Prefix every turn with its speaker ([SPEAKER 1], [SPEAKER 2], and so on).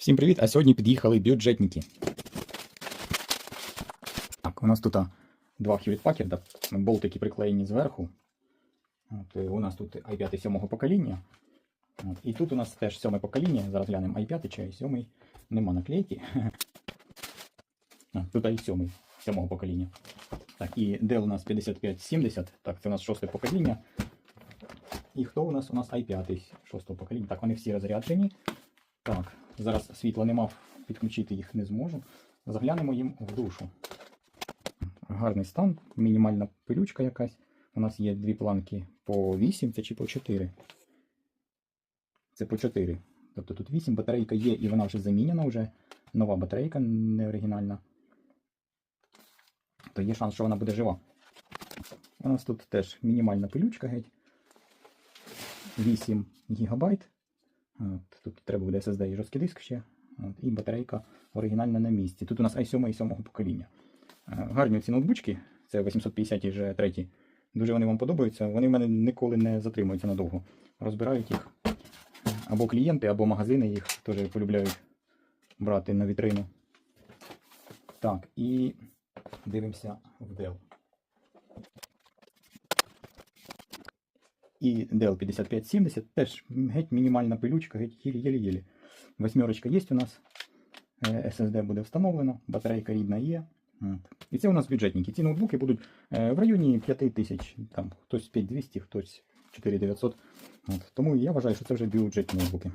[SPEAKER 1] Всім привіт! А сьогодні під'їхали бюджетники. Так, у нас тут два Packard, болтики приклеєні зверху. От, у нас тут i5 сьомого покоління. От, і тут у нас теж сьоме покоління. Зараз глянемо i5 чи i7. Нема наклейки. А, тут i7 сьомого покоління. Так, і Dell у нас 5570. Так, це у нас шосте покоління. І хто у нас? У нас i5 шостого покоління. Так, вони всі розряджені. Так, зараз світла нема, підключити їх не зможу. Заглянемо їм в душу. Гарний стан, мінімальна пилючка якась. У нас є дві планки по 8, це чи по 4. Це по 4. Тобто тут 8, батарейка є і вона вже замінена, вже нова батарейка, не оригінальна. То є шанс, що вона буде жива. У нас тут теж мінімальна пилючка геть. 8 гігабайт. От, тут треба буде SSD і жорсткий диск ще. От, і батарейка оригінальна на місці. Тут у нас i7 і 7 покоління. Е, Гарні ці ноутбучки, це 850 і вже треті. Дуже вони вам подобаються. Вони в мене ніколи не затримуються надовго. Розбирають їх. Або клієнти, або магазини їх теж полюбляють брати на вітрину. Так, і дивимося в Dell. І Dell 5570 теж геть мінімальна пилючка, геть єлі-єлі. Восьмерочка є у нас. Е, SSD буде встановлено, батарейка рідна є. От. І це у нас бюджетники. Ці ноутбуки будуть е, в районі 5000, там хтось 5200, хтось 4900. От. Тому я вважаю, що це вже бюджетні ноутбуки.